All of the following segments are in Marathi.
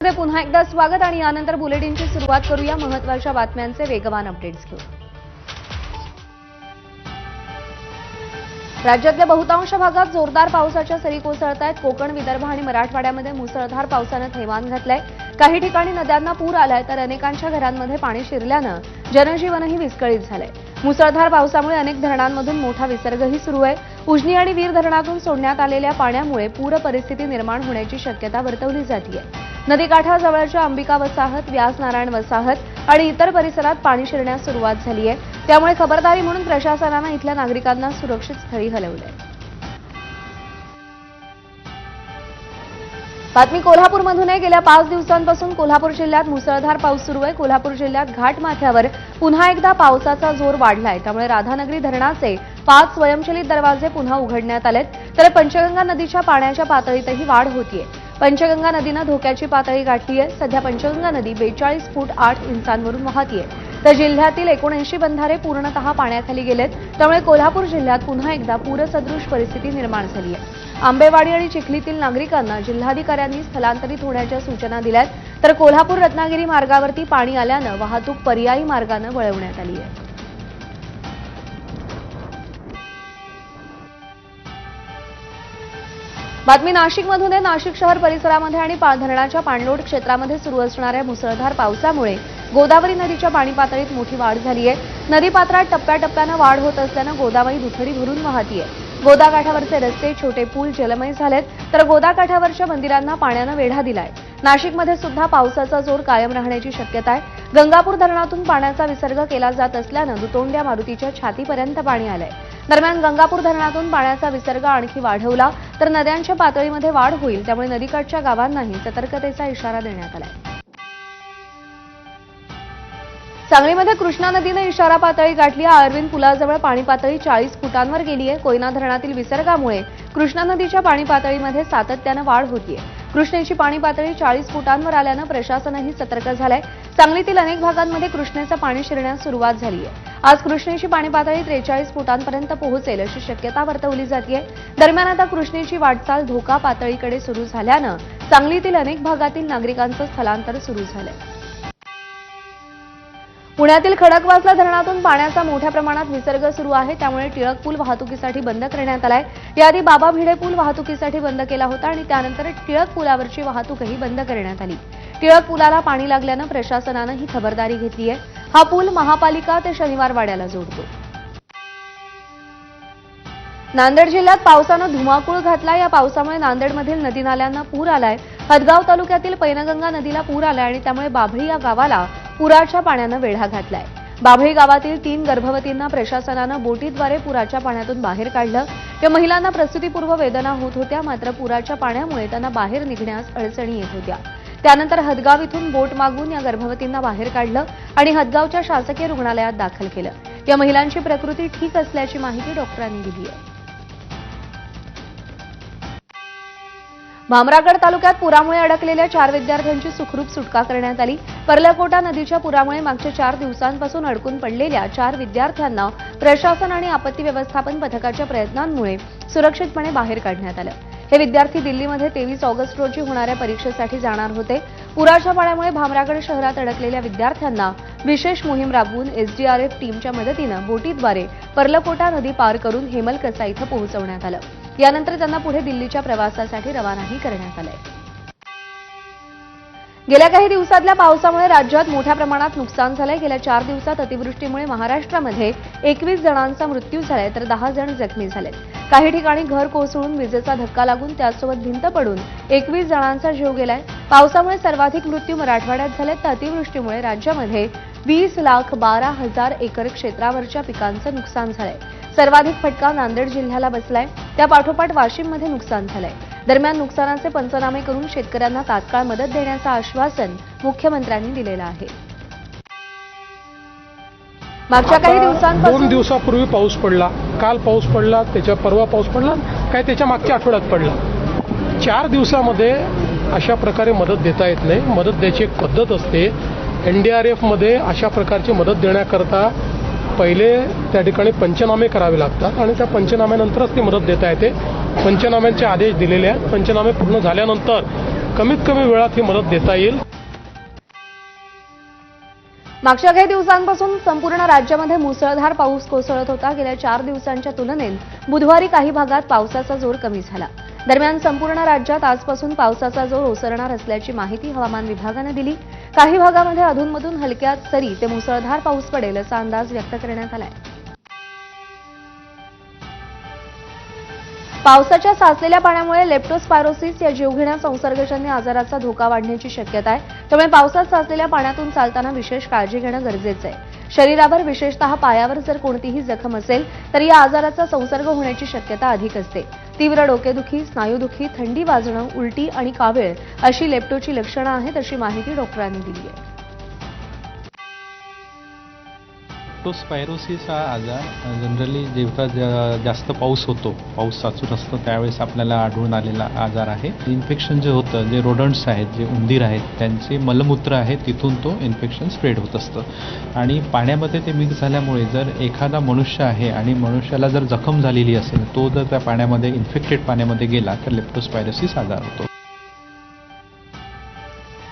पुन्हा एकदा स्वागत आणि यानंतर बुलेटिनची सुरुवात करूया. महत्त्वाच्या बातम्यांचे वेगवान अपडेट्स घेऊ राज्यातल्या बहुतांश भागात जोरदार पावसाच्या सरी कोसळत आहेत कोकण विदर्भ आणि मराठवाड्यामध्ये मुसळधार पावसानं थैमान घातलंय. काही ठिकाणी नद्यांना पूर आलाय तर अनेकांच्या घरांमध्ये पाणी शिरल्यानं जनजीवनही विस्कळीत झालंय. मुसळधार पावसामुळे अनेक धरणांमधून मोठा विसर्गही सुरू आहे. उजनी आणि वीर धरणातून सोडण्यात आलेल्या पाण्यामुळे पूर परिस्थिती निर्माण होण्याची शक्यता वर्तवली जाते नदीकाठाजवळच्या अंबिका वसाहत व्यासनारायण वसाहत आणि इतर परिसरात पाणी शिरण्यास सुरुवात झाली आहे त्यामुळे खबरदारी म्हणून प्रशासनानं इथल्या नागरिकांना सुरक्षित स्थळी हलवलंय. बातमी कोल्हापूरमधून आहे. गेल्या पाच दिवसांपासून कोल्हापूर जिल्ह्यात मुसळधार पाऊस सुरू आहे. कोल्हापूर जिल्ह्यात घाटमाथ्यावर पुन्हा एकदा पावसाचा जोर वाढलाय. त्यामुळे राधानगरी धरणाचे पाच स्वयंचलित दरवाजे पुन्हा उघडण्यात आलेत. तर पंचगंगा नदीच्या पाण्याच्या पातळीतही वाढ होतीये. पंचगंगा नदीनं धोक्याची पातळी गाठली आहे सध्या पंचगंगा नदी बेचाळीस फूट आठ इंचांवरून वाहतीये. तर जिल्ह्यातील एकोणऐंशी बंधारे पूर्णतः पाण्याखाली गेलेत. त्यामुळे कोल्हापूर जिल्ह्यात पुन्हा एकदा पूरसदृश परिस्थिती निर्माण झाली आहे आंबेवाडी आणि चिखलीतील नागरिकांना जिल्हाधिकाऱ्यांनी स्थलांतरित होण्याच्या सूचना दिल्यात. तर कोल्हापूर रत्नागिरी मार्गावरती पाणी आल्यानं वाहतूक पर्यायी मार्गानं वळवण्यात आली आहे बातमी नाशिकमधून आहे. नाशिक शहर परिसरामध्ये आणि धरणाच्या पाणलोट क्षेत्रामध्ये सुरू असणाऱ्या मुसळधार पावसामुळे गोदावरी नदीच्या पाणी पातळीत मोठी वाढ झाली आहे. नदी पात्रात टप्प्याटप्प्यानं वाढ होत असल्यानं गोदावरी दुथडी भरून वाहतीये. गोदाकाठावरचे रस्ते छोटे पूल जलमय झालेत तर गोदाकाठावरच्या मंदिरांना पाण्यानं वेढा दिलाय. नाशिकमध्ये सुद्धा पावसाचा जोर कायम राहण्याची शक्यता आहे. गंगापूर धरणातून पाण्याचा विसर्ग केला जात असल्यानं दुतोंड्या मारुतीच्या छातीपर्यंत पाणी आलंय. दरम्यान गंगापूर धरणातून पाण्याचा विसर्ग आणखी वाढवला तर नद्यांच्या पातळीमध्ये वाढ होईल त्यामुळे नदीकाठच्या गावांनाही सतर्कतेचा इशारा देण्यात आलाय. सांगलीमध्ये कृष्णा नदीनं इशारा पातळी गाठली आहे. अरविंद पुलाजवळ पाणी पातळी चाळीस फुटांवर गेली आहे. कोयना धरणातील विसर्गामुळे कृष्णा नदीच्या पाणी पातळीमध्ये सातत्यानं वाढ होतीये. कृष्णेची पाणी पातळी चाळीस फुटांवर आल्यानं प्रशासनही सतर्क झालंय. सांगलीतील अनेक भागांमध्ये कृष्णेचं पाणी शिरण्यास सुरुवात झाली आहे आज कृष्णेची पाणी पातळी त्रेचाळीस फुटांपर्यंत पोहोचेल अशी शक्यता वर्तवली जाते दरम्यान आता कृष्णेची वाटचाल धोका पातळीकडे सुरू झाल्यानं सांगलीतील अनेक भागातील नागरिकांचं स्थलांतर सुरू झालंय. पुण्यातील खडकवासला धरणातून पाण्याचा मोठ्या प्रमाणात विसर्ग सुरू आहे. त्यामुळे टिळक पूल वाहतुकीसाठी बंद करण्यात आलाय. याआधी बाबा भिडे पूल वाहतुकीसाठी बंद केला होता आणि त्यानंतर टिळक पुलावरची वाहतूकही बंद करण्यात आली. टिळक पुलाला पाणी लागल्यानं प्रशासनानं ही खबरदारी घेतली आहे. हा पूल महापालिका ते शनिवारवाड्याला जोडतो. नांदेड जिल्ह्यात पावसानं धुमाकूळ घातला या पावसामुळे नांदेडमधील नदी नाल्यांना पूर आलाय. हदगाव तालुक्यातील पैनगंगा नदीला पूर आलाय आणि त्यामुळे बाभळी या गावाला पुराच्या पाण्यानं वेढा घातलाय. बाभळी गावातील तीन गर्भवतींना प्रशासनानं बोटीद्वारे पुराच्या पाण्यातून बाहेर काढलं. या महिलांना प्रसूतीपूर्व वेदना होत होत्या मात्र पुराच्या पाण्यामुळे त्यांना बाहेर निघण्यास अडचणी येत होत्या. त्यानंतर हदगाव इथून बोट मागून या गर्भवतींना बाहेर काढलं आणि हदगावच्या शासकीय रुग्णालयात दाखल केलं. या महिलांची प्रकृती ठीक असल्याची माहिती डॉक्टरांनी दिली आहे. भामरागड तालुक्यात पुरामुळे अडकलेल्या चार विद्यार्थ्यांची सुखरूप सुटका करण्यात आली. पर्लकोटा नदीच्या पुरामुळे मागच्या चार दिवसांपासून अडकून पडलेल्या चार विद्यार्थ्यांना प्रशासन आणि आपत्ती व्यवस्थापन पथकाच्या प्रयत्नांमुळे सुरक्षितपणे बाहेर काढण्यात आलं. हे विद्यार्थी दिल्लीमध्ये तेवीस ऑगस्ट रोजी होणाऱ्या परीक्षेसाठी जाणार होते. पुराच्या पाण्यामुळे भामरागड शहरात अडकलेल्या विद्यार्थ्यांना विशेष मोहीम राबवून एसडीआरएफ टीमच्या मदतीनं बोटीद्वारे पर्लकोटा नदी पार करून हेमलकसा इथं पोहोचवण्यात आलं. यानंतर त्यांना पुढे दिल्लीच्या प्रवासासाठी रवानाही करण्यात आलंय. गेल्या काही दिवसातल्या पावसामुळे राज्यात मोठ्या प्रमाणात नुकसान झालंय. गेल्या चार दिवसात अतिवृष्टीमुळे महाराष्ट्रामध्ये एकवीस जणांचा मृत्यू झालाय तर दहा जण जखमी झालेत. काही ठिकाणी घर कोसळून विजेचा धक्का लागून त्यासोबत भिंत पडून एकवीस जणांचा जीव गेलाय. पावसामुळे सर्वाधिक मृत्यू मराठवाड्यात झालेत. तर अतिवृष्टीमुळे राज्यामध्ये वीस लाख बारा हजार एकर क्षेत्रावरच्या पिकांचं नुकसान झालंय. सर्वाधिक फटका नांदेड जिल्ह्याला बसलाय. त्या पाठोपाठ वाशिममध्ये नुकसान झालंय. दरम्यान नुकसानाचे पंचनामे करून शेतकऱ्यांना तात्काळ मदत देण्याचं आश्वासन मुख्यमंत्र्यांनी दिलेलं आहे. मागच्या काही आता दोन दिवसांपासून दिवसापूर्वी पाऊस पडला. काल पाऊस पडला त्याच्या परवा पाऊस पडला काय त्याच्या मागच्या आठवड्यात पडला. चार दिवसामध्ये अशा प्रकारे मदत देता येत नाही. मदत द्यायची एक पद्धत असते. एन डी आर एफमध्ये अशा प्रकारची मदत देण्याकरता पहिले त्या ठिकाणी पंचनामे करावे लागतात आणि त्या पंचनाम्यानंतरच ती मदत देता येते. पंचनाम्यांचे आदेश दिलेले आहेत. पंचनामे पूर्ण झाल्यानंतर कमीत कमी वेळात ही मदत देता येईल. मागच्या काही दिवसांपासून संपूर्ण राज्यामध्ये मुसळधार पाऊस कोसळत होता. गेल्या चार दिवसांच्या तुलनेत बुधवारी काही भागात पावसाचा जोर कमी झाला. दरम्यान संपूर्ण राज्यात आजपासून पावसाचा जोर ओसरणार असल्याची माहिती हवामान विभागानं दिली. काही भागामध्ये अधूनमधून हलक्या सरी ते मुसळधार पाऊस पडेल असा अंदाज व्यक्त करण्यात आलाय. पावसाच्या साचलेल्या पाण्यामुळे लेप्टोस्पायरोसिस या जीवघेण्या संसर्गजन्य आजाराचा धोका वाढण्याची शक्यता आहे. त्यामुळे पावसात साचलेल्या पाण्यातून चालताना विशेष काळजी घेणं गरजेचं आहे. शरीरावर विशेषतः पायावर जर कोणतीही जखम असेल तर या आजाराचा संसर्ग होण्याची शक्यता अधिक असते. तीव्र डोकेदुखी स्नायूदुखी थंडी वाजणं उलटी आणि कावीळ अशी लेप्टोची लक्षणं आहेत अशी माहिती डॉक्टरांनी दिली आहे. लेप्टोस्पायरोसिस हा आजार जनरली जेव्हा जास्त पाऊस होतो पाऊस साचून असतो त्यावेळेस आपल्याला आढळून आलेला आजार आहे. इन्फेक्शन जे होतं जे रोडंट्स आहेत जे उंदीर आहेत त्यांचे मलमूत्र आहे तिथून तो इन्फेक्शन स्प्रेड होत असतं. आणि पाण्यामध्ये ते मिक्स झाल्यामुळे जर एखादा मनुष्य आहे आणि मनुष्याला जर जखम झालेली असेल तो जर त्या पाण्यामध्ये इन्फेक्टेड पाण्यामध्ये गेला तर लेप्टोस्पायरोसिस आजार होतो.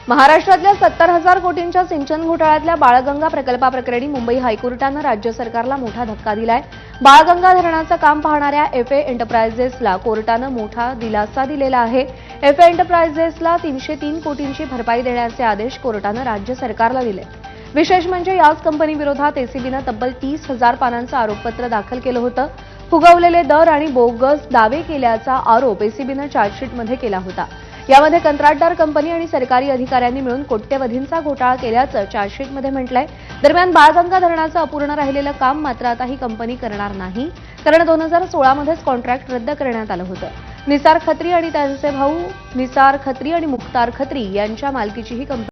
महाराष्ट्रातल्या सत्तर हजार कोटींच्या सिंचन घोटाळ्यातल्या बाळगंगा प्रकल्पाप्रकरणी मुंबई हायकोर्टानं राज्य सरकारला मोठा धक्का दिलाय. बाळगंगा धरणाचं काम पाहणाऱ्या एफ ए एंटरप्राइजेसला कोर्टानं मोठा दिलासा दिलेला आहे. एफ ए एंटरप्राइजेसला तीनशे तीन कोटींची भरपाई देण्याचे आदेश कोर्टानं राज्य सरकारला दिले. विशेष म्हणजे याच कंपनीविरोधात एसीबीनं तब्बल तीस हजार पानांचं आरोपपत्र दाखल केलं होतं. फुगवलेले दर आणि बोगस दावे केल्याचा आरोप एसीबीनं चार्जशीटमध्ये केला होता. यामध्ये कंत्राटदार कंपनी आणि सरकारी अधिकाऱ्यांनी मिळून कोट्यवधींचा घोटाळा केल्याचं चार्जशीटमध्ये म्हटलंय. दरम्यान बाळगंगा धरणाचं अपूर्ण राहिलेलं काम मात्र आता ही कंपनी करणार नाही कारण दोन हजार सोळामध्येच कॉन्ट्रॅक्ट रद्द करण्यात आलं होतं. निसार खत्री आणि त्यांचे भाऊ निसार खत्री आणि मुख्तार खत्री यांच्या मालकीची ही कंपनी